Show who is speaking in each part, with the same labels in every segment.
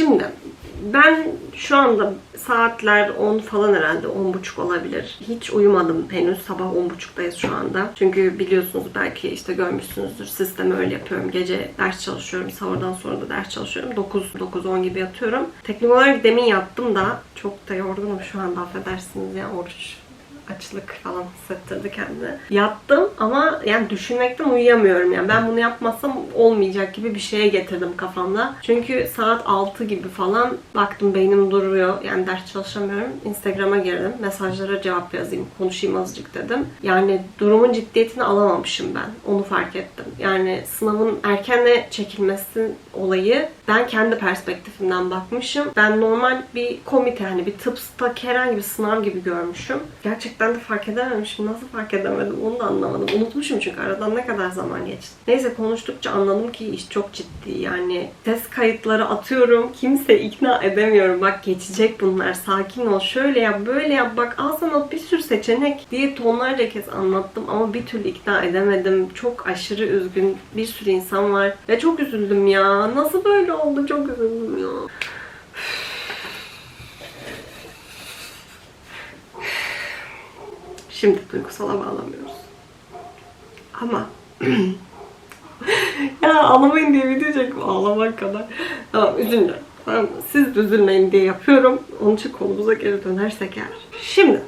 Speaker 1: Şimdi ben şu anda saatler 10 falan herhalde 10.30 olabilir. Hiç uyumadım henüz. Sabah 10.30'dayız şu anda. Çünkü biliyorsunuz belki işte görmüşsünüzdür. Sistemi öyle yapıyorum. Gece ders çalışıyorum. Sahurdan sonra da ders çalışıyorum. 9 9-10 gibi yatıyorum. Teknik olarak demin yattım da çok da yorgunum şu anda affedersiniz ya oruç açlık falan hissettirdi kendine. Yattım ama yani düşünmekten uyuyamıyorum yani. Ben bunu yapmazsam olmayacak gibi bir şeye getirdim kafamda. Çünkü saat 6 gibi falan baktım beynim duruyor. Yani ders çalışamıyorum. Instagram'a girdim. Mesajlara cevap yazayım. Konuşayım azıcık dedim. Yani durumun ciddiyetini alamamışım ben. Onu fark ettim. Yani sınavın erkenle çekilmesi olayı ben kendi perspektifimden bakmışım. Ben normal bir komite hani bir tıpta herhangi bir sınav gibi görmüşüm. Gerçekten de fark edememişim. Nasıl fark edemedim onu da anlamadım. Unutmuşum çünkü aradan ne kadar zaman geçti. Neyse konuştukça anladım ki iş çok ciddi. Yani ses kayıtları atıyorum. Kimse ikna edemiyorum. Bak geçecek bunlar. Sakin ol. Şöyle yap, böyle yap. Bak al sana bir sürü seçenek diye tonlarca kez anlattım ama bir türlü ikna edemedim. Çok aşırı üzgün bir sürü insan var. Ve çok üzüldüm ya. Nasıl böyle oldu? Çok üzüldüm ya. Şimdi duygusala bağlamıyoruz. Ama ya ağlamayın diye video çektim ağlamak kadar. Tamam üzüldüm. Tamam, siz de üzülmeyin diye yapıyorum. Onun için konumuza geri dönersek eğer. Şimdi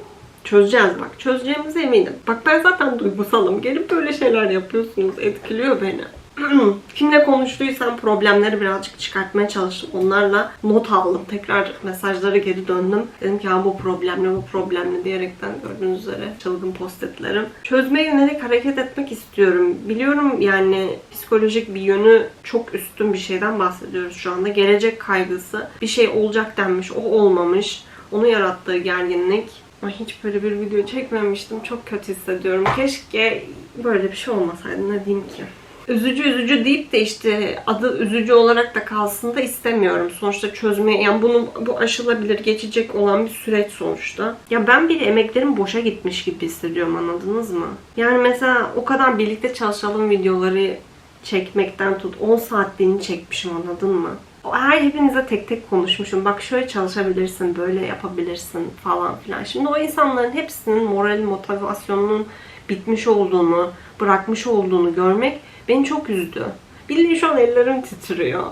Speaker 1: çözeceğiz bak. Çözeceğimize eminim. Bak ben zaten duygusalım. Gelip böyle şeyler yapıyorsunuz. Etkiliyor beni. Kimle konuştuysam problemleri birazcık çıkartmaya çalıştım. Onlarla not aldım. Tekrar mesajlara geri döndüm. Dedim ki ha bu problemli bu problemli diyerekten gördüğünüz üzere çılgın postitlerim. Çözmeye yönelik hareket etmek istiyorum. Biliyorum yani psikolojik bir yönü çok üstün bir şeyden bahsediyoruz şu anda. Gelecek kaygısı. Bir şey olacak denmiş. O olmamış. Onu yarattığı gerginlik. Ay hiç böyle bir video çekmemiştim. Çok kötü hissediyorum. Keşke böyle bir şey olmasaydı. Ne diyeyim ki? Üzücü üzücü deyip de işte adı üzücü olarak da kalsın da istemiyorum. Sonuçta çözmeye yani bunun bu aşılabilir, geçecek olan bir süreç sonuçta. Ya ben bir emeklerim boşa gitmiş gibi hissediyorum anladınız mı? Yani mesela o kadar birlikte çalışalım videoları çekmekten tut 10 saatliğini çekmişim anladın mı? Her hepinize tek tek konuşmuşum. Bak şöyle çalışabilirsin, böyle yapabilirsin falan filan. Şimdi o insanların hepsinin moral motivasyonunun bitmiş olduğunu, bırakmış olduğunu görmek beni çok üzdü. Bildiğin şu an ellerim titriyor.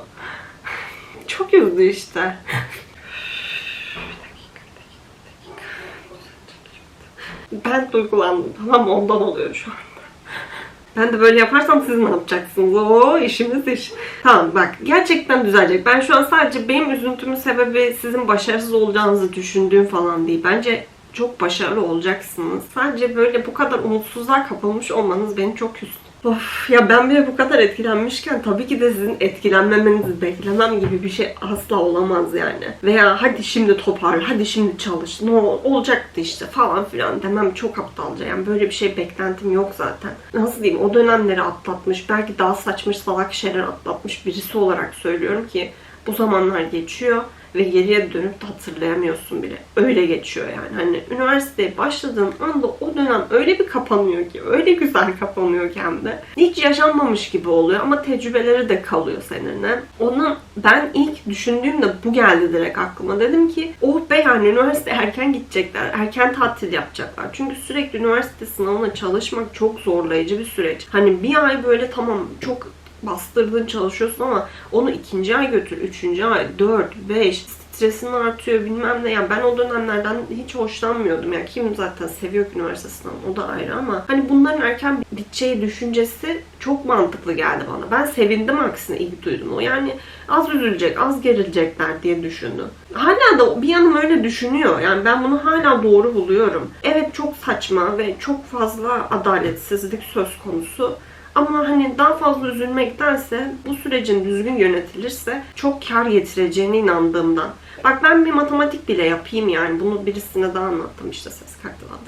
Speaker 1: Çok üzdü işte. Ben duygulandım tamam? Ondan oluyor şu anda. Ben de böyle yaparsam siz ne yapacaksınız? Oo işimiz iş. Tamam bak gerçekten düzelecek. Ben şu an sadece benim üzüntümün sebebi sizin başarısız olacağınızı düşündüğüm falan değil. Bence çok başarılı olacaksınız. Sadece böyle bu kadar umutsuzluğa kapılmış olmanız beni çok üzdü. Of ya ben bile bu kadar etkilenmişken tabii ki de sizin etkilenmemenizi beklemem gibi bir şey asla olamaz yani. Veya hadi şimdi toparla, hadi şimdi çalış, ne ol- olacaktı işte falan filan demem çok aptalca. Yani böyle bir şey beklentim yok zaten. Nasıl diyeyim o dönemleri atlatmış, belki daha saçma salak şeyler atlatmış birisi olarak söylüyorum ki bu zamanlar geçiyor ve geriye dönüp de hatırlayamıyorsun bile. Öyle geçiyor yani. Hani üniversiteye başladığım anda o dönem öyle bir kapanıyor ki, öyle güzel kapanıyor hem. Hiç yaşanmamış gibi oluyor ama tecrübeleri de kalıyor seninle. Onu ben ilk düşündüğümde bu geldi direkt aklıma. Dedim ki oh be yani üniversite erken gidecekler, erken tatil yapacaklar. Çünkü sürekli üniversite sınavına çalışmak çok zorlayıcı bir süreç. Hani bir ay böyle tamam çok bastırdın çalışıyorsun ama onu ikinci ay götür, üçüncü ay, dört, beş, stresin artıyor bilmem ne. Yani ben o dönemlerden hiç hoşlanmıyordum. Yani kim zaten seviyor üniversite sınavını o da ayrı ama hani bunların erken biteceği düşüncesi çok mantıklı geldi bana. Ben sevindim aksine ilk duydum o. Yani az üzülecek, az gerilecekler diye düşündüm. Hala da bir yanım öyle düşünüyor. Yani ben bunu hala doğru buluyorum. Evet çok saçma ve çok fazla adaletsizlik söz konusu. Ama hani daha fazla üzülmektense bu sürecin düzgün yönetilirse çok kar getireceğine inandığımdan. Bak ben bir matematik bile yapayım yani. Bunu birisine daha anlattım işte ses kartından.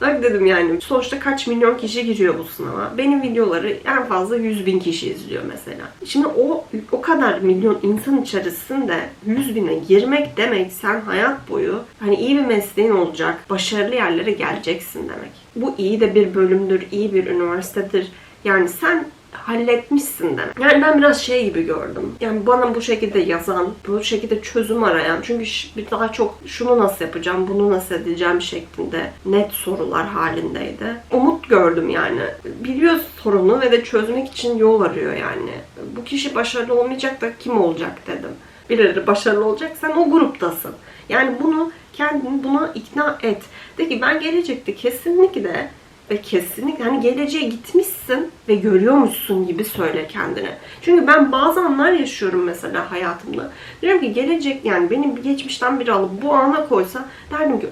Speaker 1: Bak dedim yani sonuçta kaç milyon kişi giriyor bu sınava. Benim videoları en fazla 100 bin kişi izliyor mesela. Şimdi o o kadar milyon insan içerisinde 100 bine girmek demek sen hayat boyu hani iyi bir mesleğin olacak, başarılı yerlere geleceksin demek. Bu iyi de bir bölümdür, iyi bir üniversitedir. Yani sen halletmişsin demek. Yani ben biraz şey gibi gördüm. Yani bana bu şekilde yazan, bu şekilde çözüm arayan çünkü bir daha çok şunu nasıl yapacağım, bunu nasıl edeceğim şeklinde net sorular halindeydi. Umut gördüm yani. Biliyor sorunu ve de çözmek için yol arıyor yani. Bu kişi başarılı olmayacak da kim olacak dedim. Birileri başarılı olacak sen o gruptasın. Yani bunu kendini buna ikna et. De ki ben gelecekte kesinlikle ve kesinlikle hani geleceğe gitmişsin ve görüyormuşsun gibi söyle kendine. Çünkü ben bazı anlar yaşıyorum mesela hayatımda. Diyorum ki gelecek yani benim geçmişten biri alıp bu ana koysa derdim ki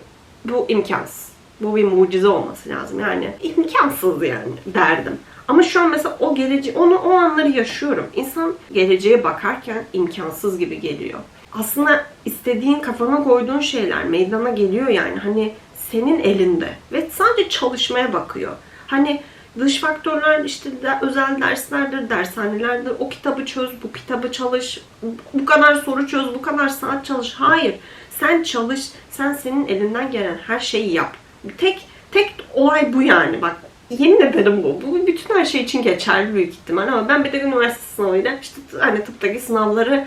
Speaker 1: bu imkansız. Bu bir mucize olması lazım yani. imkansız yani derdim. Ama şu an mesela o gelece onu o anları yaşıyorum. İnsan geleceğe bakarken imkansız gibi geliyor. Aslında istediğin kafana koyduğun şeyler meydana geliyor yani. Hani senin elinde ve sadece çalışmaya bakıyor. Hani dış faktörler işte de- özel derslerdir, dershanelerdir. O kitabı çöz, bu kitabı çalış, bu kadar soru çöz, bu kadar saat çalış. Hayır. Sen çalış, sen senin elinden gelen her şeyi yap. Tek tek olay bu yani. Bak yemin ederim bu. Bu bütün her şey için geçerli büyük ihtimal ama ben bir de üniversite sınavıyla işte hani tıptaki sınavları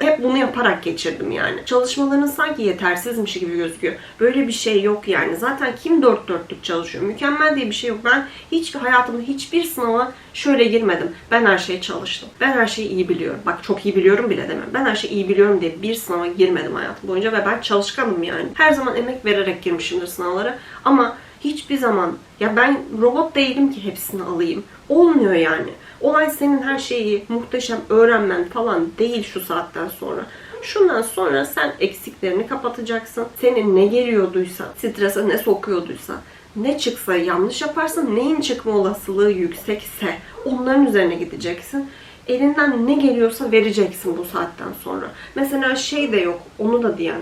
Speaker 1: hep bunu yaparak geçirdim yani. Çalışmaların sanki yetersizmiş gibi gözüküyor. Böyle bir şey yok yani. Zaten kim dört dörtlük çalışıyor? Mükemmel diye bir şey yok. Ben hiç hayatımda hiçbir sınava şöyle girmedim. Ben her şeyi çalıştım. Ben her şeyi iyi biliyorum. Bak çok iyi biliyorum bile demem. Ben her şeyi iyi biliyorum diye bir sınava girmedim hayatım boyunca ve ben çalışkanım yani. Her zaman emek vererek girmişimdir sınavlara. Ama hiçbir zaman ya ben robot değilim ki hepsini alayım. Olmuyor yani. Olay senin her şeyi muhteşem öğrenmen falan değil şu saatten sonra. Şundan sonra sen eksiklerini kapatacaksın. Senin ne geliyorduysa, strese ne sokuyorduysa, ne çıksa yanlış yaparsın, neyin çıkma olasılığı yüksekse onların üzerine gideceksin. Elinden ne geliyorsa vereceksin bu saatten sonra. Mesela şey de yok, onu da diyen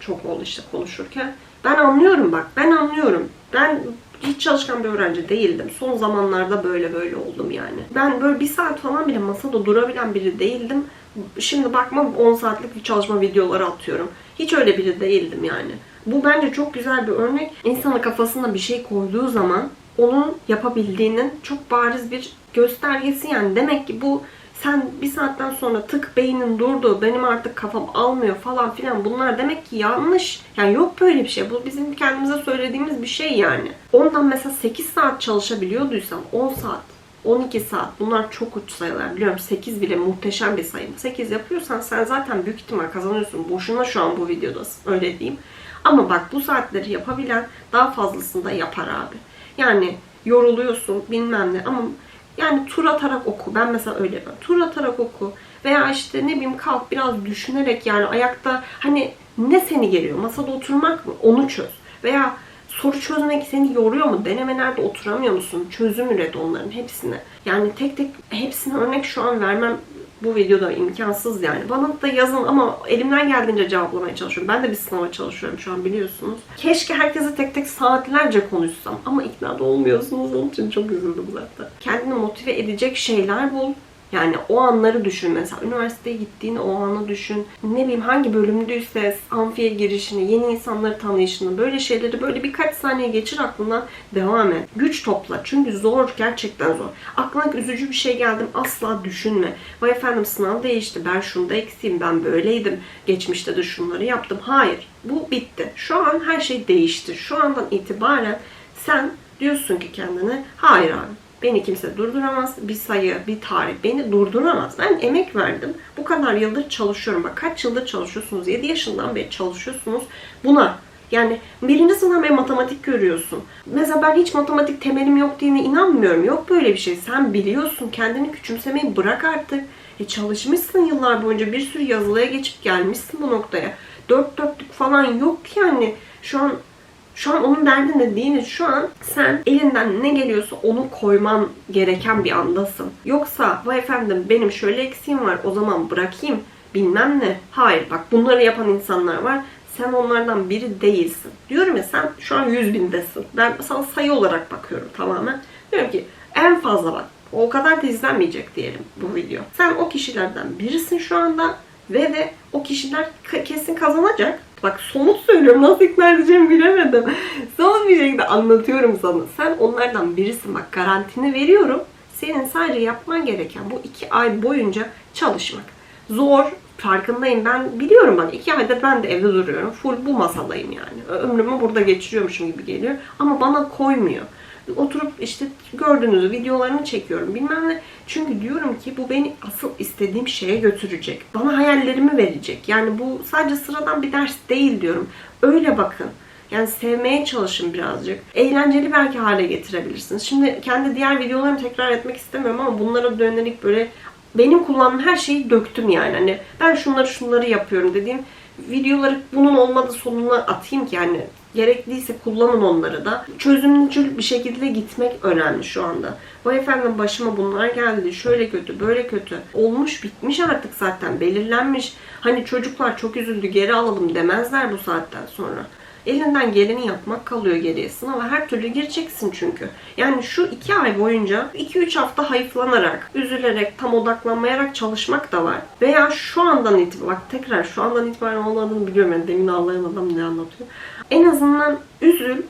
Speaker 1: çok oldu işte konuşurken. Ben anlıyorum bak, ben anlıyorum. Ben hiç çalışkan bir öğrenci değildim. Son zamanlarda böyle böyle oldum yani. Ben böyle bir saat falan bile masada durabilen biri değildim. Şimdi bakma 10 saatlik bir çalışma videoları atıyorum. Hiç öyle biri değildim yani. Bu bence çok güzel bir örnek. İnsanın kafasına bir şey koyduğu zaman onun yapabildiğinin çok bariz bir göstergesi yani. Demek ki bu sen bir saatten sonra tık beynin durdu, benim artık kafam almıyor falan filan bunlar demek ki yanlış. Yani yok böyle bir şey. Bu bizim kendimize söylediğimiz bir şey yani. Ondan mesela 8 saat çalışabiliyorduysam 10 saat 12 saat bunlar çok uç sayılar biliyorum 8 bile muhteşem bir sayı 8 yapıyorsan sen zaten büyük ihtimal kazanıyorsun boşuna şu an bu videodasın öyle diyeyim ama bak bu saatleri yapabilen daha fazlasını da yapar abi yani yoruluyorsun bilmem ne ama yani tur atarak oku. Ben mesela öyle yapıyorum. Tur atarak oku. Veya işte ne bileyim kalk biraz düşünerek yani ayakta hani ne seni geliyor? Masada oturmak mı? Onu çöz. Veya soru çözmek seni yoruyor mu? Denemelerde oturamıyor musun? Çözüm üret onların hepsine. Yani tek tek hepsine örnek şu an vermem bu videoda imkansız yani. Bana da yazın ama elimden geldiğince cevaplamaya çalışıyorum. Ben de bir sınava çalışıyorum şu an biliyorsunuz. Keşke herkese tek tek saatlerce konuşsam ama ikna da olmuyorsunuz. Onun için çok üzüldüm zaten. Kendini motive edecek şeyler bul. Yani o anları düşün mesela. Üniversiteye gittiğini o anı düşün. Ne bileyim hangi bölümdüyse amfiye girişini, yeni insanları tanıyışını böyle şeyleri böyle birkaç saniye geçir aklından devam et. Güç topla. Çünkü zor. Gerçekten zor. Aklına üzücü bir şey geldi mi asla düşünme. Vay efendim sınav değişti. Ben şunda eksiğim. Ben böyleydim. Geçmişte de şunları yaptım. Hayır. Bu bitti. Şu an her şey değişti. Şu andan itibaren sen diyorsun ki kendine hayır abi Beni kimse durduramaz. Bir sayı, bir tarih beni durduramaz. Ben emek verdim. Bu kadar yıldır çalışıyorum. Bak kaç yıldır çalışıyorsunuz? 7 yaşından beri çalışıyorsunuz. Buna yani birinci sınıftan beri matematik görüyorsun. Mesela ben hiç matematik temelim yok diye inanmıyorum. Yok böyle bir şey. Sen biliyorsun. Kendini küçümsemeyi bırak artık. E çalışmışsın yıllar boyunca. Bir sürü yazılıya geçip gelmişsin bu noktaya. Dört dörtlük falan yok yani. Şu an şu an onun derdinde değiliz. Şu an sen elinden ne geliyorsa onu koyman gereken bir andasın. Yoksa vay efendim benim şöyle eksiğim var o zaman bırakayım bilmem ne. Hayır bak bunları yapan insanlar var. Sen onlardan biri değilsin. Diyorum ya sen şu an 100 bindesin. Ben sana sayı olarak bakıyorum tamamen. Diyorum ki en fazla bak. O kadar da izlenmeyecek diyelim bu video. Sen o kişilerden birisin şu anda ve de o kişiler kesin kazanacak. Bak somut söylüyorum nasıl ikna edeceğimi bilemedim. Somut bir şekilde anlatıyorum sana. Sen onlardan birisin bak garantini veriyorum. Senin sadece yapman gereken bu iki ay boyunca çalışmak. Zor, farkındayım. Ben biliyorum bak iki ayda ben de evde duruyorum. Full bu masadayım yani. Ömrümü burada geçiriyormuşum gibi geliyor. Ama bana koymuyor. Oturup işte gördüğünüz videolarını çekiyorum bilmem ne. Çünkü diyorum ki bu beni asıl istediğim şeye götürecek. Bana hayallerimi verecek. Yani bu sadece sıradan bir ders değil diyorum. Öyle bakın. Yani sevmeye çalışın birazcık. Eğlenceli belki hale getirebilirsiniz. Şimdi kendi diğer videolarımı tekrar etmek istemiyorum ama bunlara dönerek böyle benim kullandığım her şeyi döktüm yani. Hani ben şunları şunları yapıyorum dediğim videoları bunun olmadı sonuna atayım ki yani gerekliyse kullanın onları da. Çözümcül bir şekilde gitmek önemli şu anda. Bu efendim başıma bunlar geldi. Şöyle kötü, böyle kötü. Olmuş, bitmiş artık zaten. Belirlenmiş. Hani çocuklar çok üzüldü, geri alalım demezler bu saatten sonra. Elinden geleni yapmak kalıyor geriye. Sınava her türlü gireceksin çünkü. Yani şu iki ay boyunca 2-3 hafta hayıflanarak, üzülerek, tam odaklanmayarak çalışmak da var. Veya şu andan itibaren, bak tekrar şu andan itibaren olmadığını biliyorum. Yani demin ağlayan adam ne anlatıyor. En azından üzül,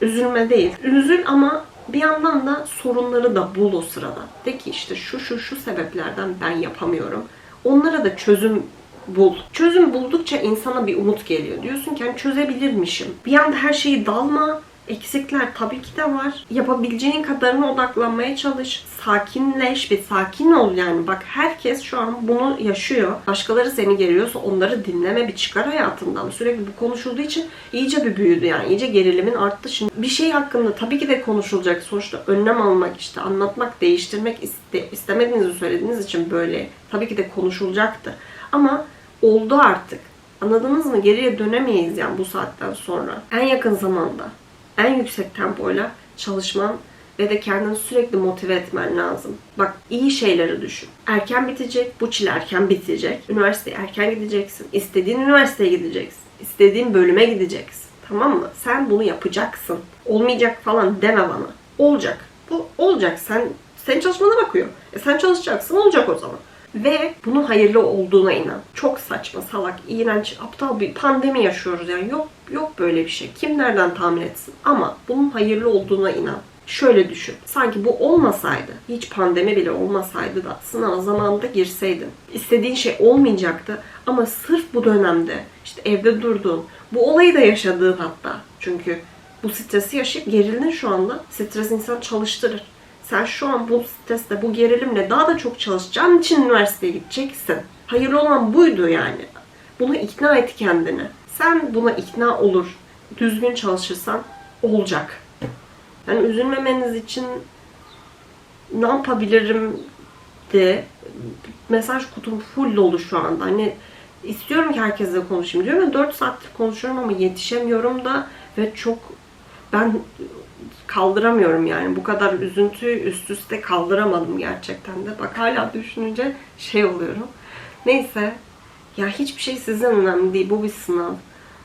Speaker 1: üzülme değil. Üzül ama bir yandan da sorunları da bul o sırada. De ki işte şu şu şu sebeplerden ben yapamıyorum. Onlara da çözüm bul. Çözüm buldukça insana bir umut geliyor. Diyorsun ki hani çözebilirmişim. Bir anda her şeyi dalma. Eksikler tabii ki de var. Yapabileceğin kadarına odaklanmaya çalış. Sakinleş bir sakin ol yani. Bak herkes şu an bunu yaşıyor. Başkaları seni geriyorsa onları dinleme bir çıkar hayatından. Sürekli bu konuşulduğu için iyice bir büyüdü yani. İyice gerilimin arttı. Şimdi bir şey hakkında tabii ki de konuşulacak. Sonuçta önlem almak işte anlatmak, değiştirmek iste, istemediğinizi söylediğiniz için böyle. Tabii ki de konuşulacaktı. Ama oldu artık. Anladınız mı? Geriye dönemeyiz yani bu saatten sonra. En yakın zamanda en yüksek tempoyla çalışman ve de kendini sürekli motive etmen lazım. Bak iyi şeyleri düşün. Erken bitecek, bu çile erken bitecek. Üniversiteye erken gideceksin. İstediğin üniversiteye gideceksin. İstediğin bölüme gideceksin. Tamam mı? Sen bunu yapacaksın. Olmayacak falan deme bana. Olacak. Bu olacak. Sen senin çalışmana bakıyor. E sen çalışacaksın olacak o zaman. Ve bunun hayırlı olduğuna inan. Çok saçma, salak, iğrenç, aptal bir pandemi yaşıyoruz yani. Yok yok böyle bir şey. Kim nereden tahmin etsin? Ama bunun hayırlı olduğuna inan. Şöyle düşün. Sanki bu olmasaydı, hiç pandemi bile olmasaydı da sınava zamanında girseydin. istediğin şey olmayacaktı ama sırf bu dönemde işte evde durduğun, bu olayı da yaşadığın hatta. Çünkü bu stresi yaşayıp gerildin şu anda. Stres insan çalıştırır. Sen şu an bu stresle, bu gerilimle daha da çok çalışacağın için üniversiteye gideceksin. Hayırlı olan buydu yani. Buna ikna et kendini. Sen buna ikna olur, düzgün çalışırsan olacak. Yani üzülmemeniz için ne yapabilirim de mesaj kutum full dolu şu anda. Hani istiyorum ki herkesle konuşayım diyorum ve 4 saattir konuşuyorum ama yetişemiyorum da ve çok ben kaldıramıyorum yani. Bu kadar üzüntüyü üst üste kaldıramadım gerçekten de. Bak hala düşününce şey oluyorum. Neyse. Ya hiçbir şey sizden önemli değil. Bu bir sınav.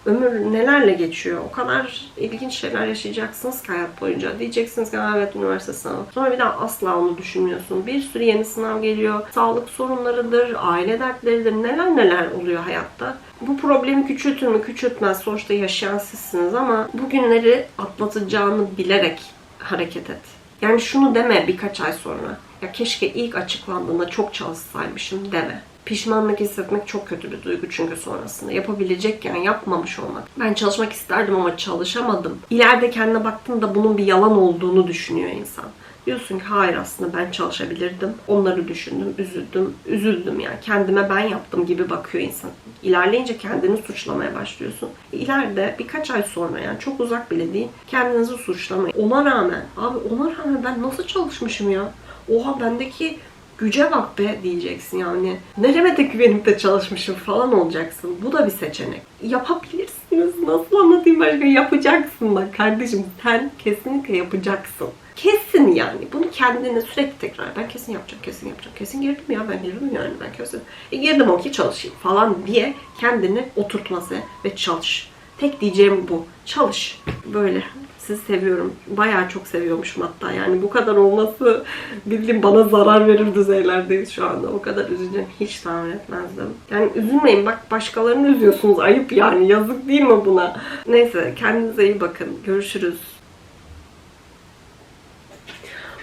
Speaker 1: Ömür nelerle geçiyor? O kadar ilginç şeyler yaşayacaksınız ki hayat boyunca. Diyeceksiniz ki "Ha, evet üniversite sınavı. Sonra bir daha asla onu düşünmüyorsun. Bir sürü yeni sınav geliyor. Sağlık sorunlarıdır, aile dertleridir. Neler neler oluyor hayatta. Bu problemi küçültür mü küçültmez. Sonuçta yaşayan sizsiniz ama bu günleri atlatacağını bilerek hareket et. Yani şunu deme birkaç ay sonra. Ya keşke ilk açıklandığında çok çalışsaymışım deme. Pişmanlık hissetmek çok kötü bir duygu çünkü sonrasında. Yapabilecekken yapmamış olmak. Ben çalışmak isterdim ama çalışamadım. İleride kendine baktığında bunun bir yalan olduğunu düşünüyor insan. Diyorsun ki hayır aslında ben çalışabilirdim. Onları düşündüm, üzüldüm, üzüldüm yani. Kendime ben yaptım gibi bakıyor insan. İlerleyince kendini suçlamaya başlıyorsun. İleride birkaç ay sonra yani çok uzak bile değil kendinizi suçlamayın. Ona rağmen abi ona rağmen ben nasıl çalışmışım ya? Oha bendeki güce bak be diyeceksin yani. Nereme de güvenip de çalışmışım falan olacaksın. Bu da bir seçenek. Yapabilirsiniz. Nasıl anlatayım başka? Yapacaksın bak kardeşim. Sen kesinlikle yapacaksın. Kesin yani. Bunu kendine sürekli tekrar. Ben kesin yapacağım, kesin yapacağım. Kesin girdim ya ben girdim yani ben kesin. E girdim okey çalışayım falan diye kendini oturtması ve çalış. Tek diyeceğim bu. Çalış. Böyle. Sizi seviyorum. Bayağı çok seviyormuşum hatta. Yani bu kadar olması bildiğim bana zarar verir düzeylerdeyiz şu anda. O kadar üzüleceğim hiç tahmin etmezdim. Yani üzülmeyin bak başkalarını üzüyorsunuz. Ayıp yani. Yazık değil mi buna? Neyse kendinize iyi bakın. Görüşürüz.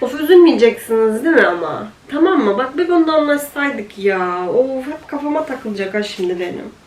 Speaker 1: Of üzül üzülmeyeceksiniz değil mi ama? Tamam mı? Bak bir bunda anlaşsaydık ya. Of hep kafama takılacak ha şimdi benim.